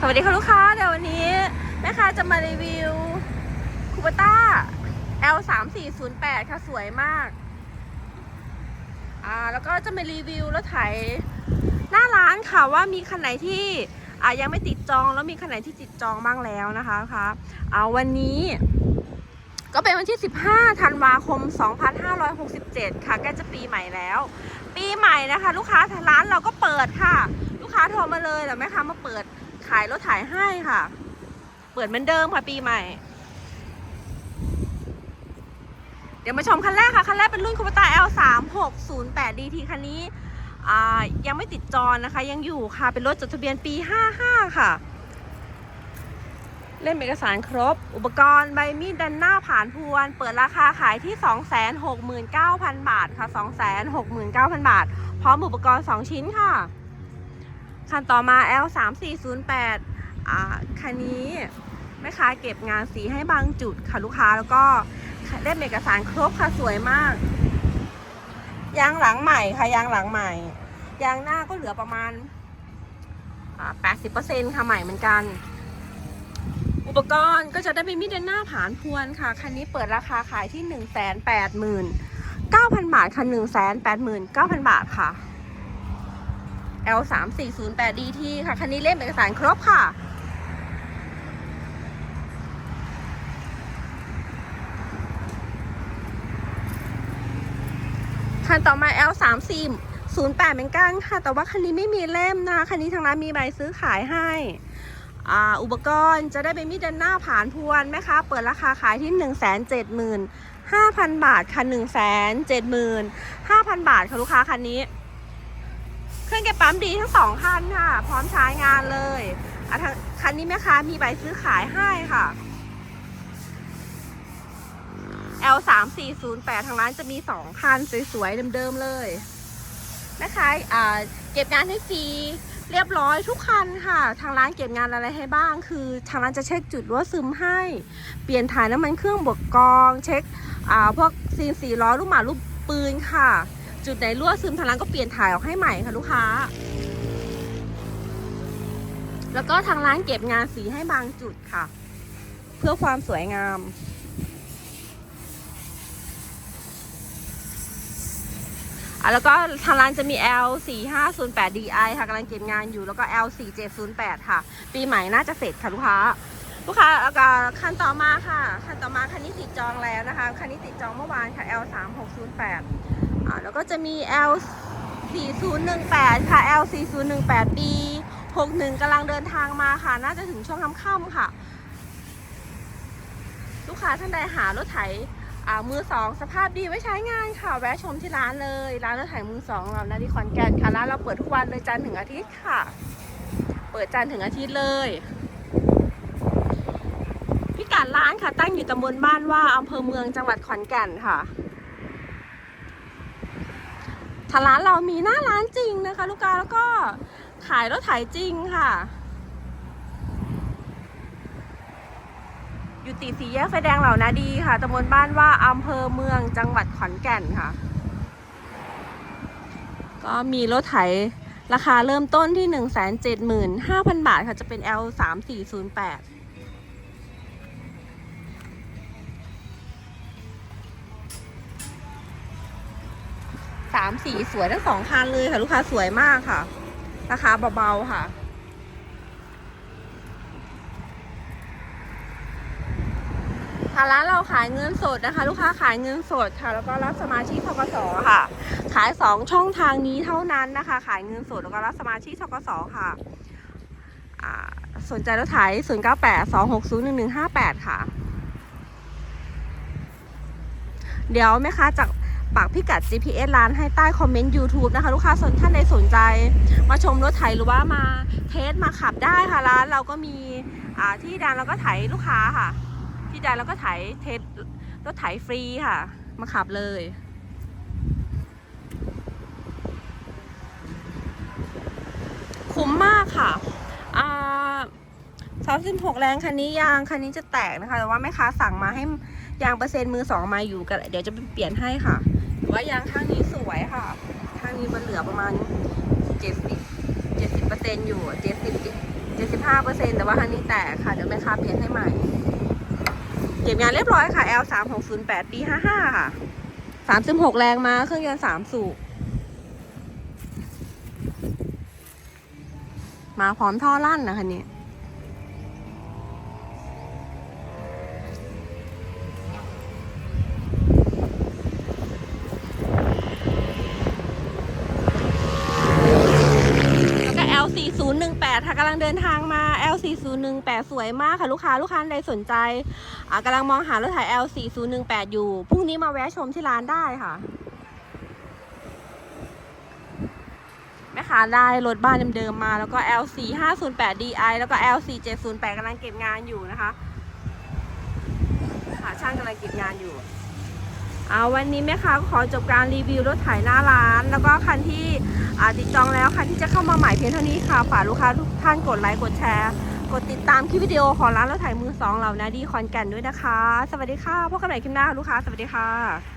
สวัสดีค่ะลูกค้าเดี๋ยววันนี้แม่ค้าจะมารีวิวคูปต้า L 3 4 0 8ค่ะสวยมาก อ่าแล้วก็จะมารีวิวรถไถหน้าร้านค่ะว่ามีคันไหนที่อ่ายังไม่ติดจองแล้วมีคันไหนที่ติดจองบ้างแล้วนะคะค่ะอ่าวันนี้ก็เป็นวันที่ 15 ธันวาคม 2567 ค่ะใกล้จะปีใหม่แล้ว ปีใหม่นะคะ ลูกค้าร้านเราก็เปิดค่ะ ลูกค้าโทรมาเลยแต่แม่ค้ามาเปิด ขายรถถ่ายให้ค่ะ เปิดเหมือนเดิมค่ะปีใหม่ เดี๋ยวมาชมคันแรกค่ะ คันแรกเป็นรุ่นคูปต้า L 3 6 0 8 DT คันนี้ยังไม่ติดจอนะคะ ยังอยู่ค่ะเป็นรถจดทะเบียนปี 55 ค่ะ เล่มเอกสารครบ อุปกรณ์ใบมีดดันหน้าผ่านพวน เปิดราคาขายที่ 269,000 บาทค่ะ 269,000 บาท พร้อมอุปกรณ์ 2 ชิ้นค่ะ คันต่อมา L 3 4 0 8อ่าคันนี้แม่ค้าเก็บงานสีให้บางจุดค่ะลูกค้าแล้วก็ได้เอกสารครบค่ะสวยมาก ยางหลังใหม่ค่ะยางหลังใหม่ ยางหน้าก็เหลือประมาณอ่า80%ค่ะใหม่เหมือนกัน อุปกรณ์ก็จะได้เป็นมีดเดนหน้าผานพวนค่ะ คันนี้เปิดราคาขายที่1 8 9 0 0 0บาทค่ะ1 8 9 0 0 0บาทค่ะ L 3 4 0 8 DT ค่ะ คันนี้เล่มเอกสารครบค่ะ คันต่อมา L 3 4 0 8เหมือนกันค่ะ แต่ว่าคันนี้ไม่มีเล่มนะคะ คันนี้ทางร้านมีใบซื้อขายให้อุปกรณ์จะได้เป็นมีดดันหน้าผ่านพวนไหมคะ เปิดราคาขายที่ 1 7 5 0 0 0 บาทค่ะ 1 7 5 0 0 0 บาทค่ะลูกค้าคันนี้ เครื่องเก็บปั๊มดีทั้งสองคันค่ะ พร้อมใช้งานเลยอะทางคันนี้แม่ค้ามีใบซื้อขายให้ค่ะ L 3 4 0 8ทางร้านจะมี2คันสวยๆเดิมๆเลยนะคะอ่าเก็บงานให้ฟรีเรียบร้อยทุกคันค่ะ ทางร้านเก็บงานอะไรให้บ้าง คือทางร้านจะเช็คจุดรั่วซึมให้ เปลี่ยนถ่ายน้ำมันเครื่องบวกกอง เช็คอ่าพวกซีนสี่ล้อลูกหมาลูกปืนค่ะ จุดไหนรั่วซึมทางร้านก็เปลี่ยนถ่ายออกให้ใหม่ค่ะลูกค้า แล้วก็ทางร้านเก็บงานสีให้บางจุดค่ะ เพื่อความสวยงามอะแล้วก็ทางร้านจะมี L 4 5 0 8 DI ค่ะกำลังเก็บงานอยู่แล้วก็ L 4 7 0 8 ค่ะ ปีใหม่น่าจะเสร็จค่ะลูกค้าลูกค้าแล้วก็คันต่อมาค่ะ คันต่อมาคันนี้ติดจองแล้วนะคะ คันนี้ติดจองเมื่อวานค่ะ L 3 6 0 8 อ่าแล้วก็จะมี L 4 0 1 8 ค่ะ L 4 0 1 8 B 61กำลังเดินทางมาค่ะ น่าจะถึงช่วงค่ำๆค่ะ ลูกค้าท่านใดหารถไถอ่ามือสองสภาพดีไว้ใช้งานค่ะ แวะชมที่ร้านเลย ร้านรถไถมือสองเรานาดีคอนแกนค่ะ ร้านเราเปิดทุกวันเลยจันทร์ถึงอาทิตย์ค่ะ เปิดจันทร์ถึงอาทิตย์เลยพิกัดร้านค่ะ ตั้งอยู่ตำบลบ้านว่าอำเภอเมืองจังหวัดขอนแก่นค่ะ ทางร้านเรามีหน้าร้านจริงนะคะ ลูกค้าแล้วก็ขายรถถ่ายจริงค่ะ อยู่ติดสีแยกไฟแดงเหล่านาดีค่ะตำบลบ้านว่าอำเภอเมืองจังหวัดขอนแก่นค่ะ ก็มีรถไถราคาเริ่มต้นที่ 175,000 บาทค่ะจะเป็น L3408 สามสีสวยทั้งสองคันเลยค่ะ ลูกค้าสวยมากค่ะ ราคาเบาๆค่ะ ค่ะร้านเราขายเงินสดนะคะ ลูกค้าขายเงินสดค่ะ แล้วก็รับสมาชิกทกสค่ะ ขาย2ช่องทางนี้เท่านั้นนะคะ ขายเงินสดแล้วก็รับสมาชิกทกสค่ะอ่าสนใจรถไถ0 9 8 2 6 0 1 1 5 8 ค่ะ เดี๋ยวแม่ค้าจาก ปักพิกัด GPS ร้านให้ใต้คอมเมนต์ YouTube นะคะ ลูกค้าสนท่านใดสนใจ มาชมรถไถหรือว่ามาเทสมาขับได้ค่ะร้านเราก็มีที่ดันแล้วก็ไถลูกค้าค่ะ ที่ใดแล้วก็ไถเทสรถไถฟรีค่ะ มาขับเลยคุ้มมากค่ะสามสิบหกแรงคันนี้ยางคันนี้จะแตกนะคะ แต่ว่าแม่ค้าสั่งมาให้ยางเปอร์เซ็นต์มือสองมาอยู่กัน เดี๋ยวจะไปเปลี่ยนให้ค่ะ ว่ายางข้างนี้สวยค่ะ ข้างนี้มันเหลือประมาณ70 70เปอร์เซ็นอยู่70 75เปอร์เซ็นแต่ว่าข้างนี้แตกค่ะ เดี๋ยวแม่ค้าเปลี่ยนให้ใหม่ เก็บงานเรียบร้อยค่ะ L สามหกศูปีห้ค่ะ3.6แรงมาเครื่องยนต์สามสูบมาพร้อมท่อลั่นนะคะเนี่ย 4018 ค่ะกำลังเดินทางมา L 4018สวยมากค่ะลูกค้าลูกค้าใดสนใจกำลังมองหารถถ่ไถ L 4018อยู่พรุ่งนี้มาแวะชมที่ร้านได้ค่ะแม่ค้าได้รถบ้านเดิมๆมาแล้วก็ L 4508 DI แล้วก็ L 4708กำลังเก็บงานอยู่นะคะค่ะช่างกำลังเก็บงานอยู่ เอาวันนี้แม่ค้าก็ขอจบการรีวิวรถถ่ายหน้าร้าน แล้วก็คันที่อ่าติดจองแล้วคันที่จะเข้ามาใหม่เพียงเท่านี้ค่ะฝากลูกค้าทุกท่านกดไลค์กดแชร์ กดติดตามคลิปวิดีโอของร้านรถถ่ายมือสองเหล่านะดีคอนแก่นด้วยนะคะ สวัสดีค่ะพบกันใหม่คลิปหน้าลูกค้าสวัสดีค่ะ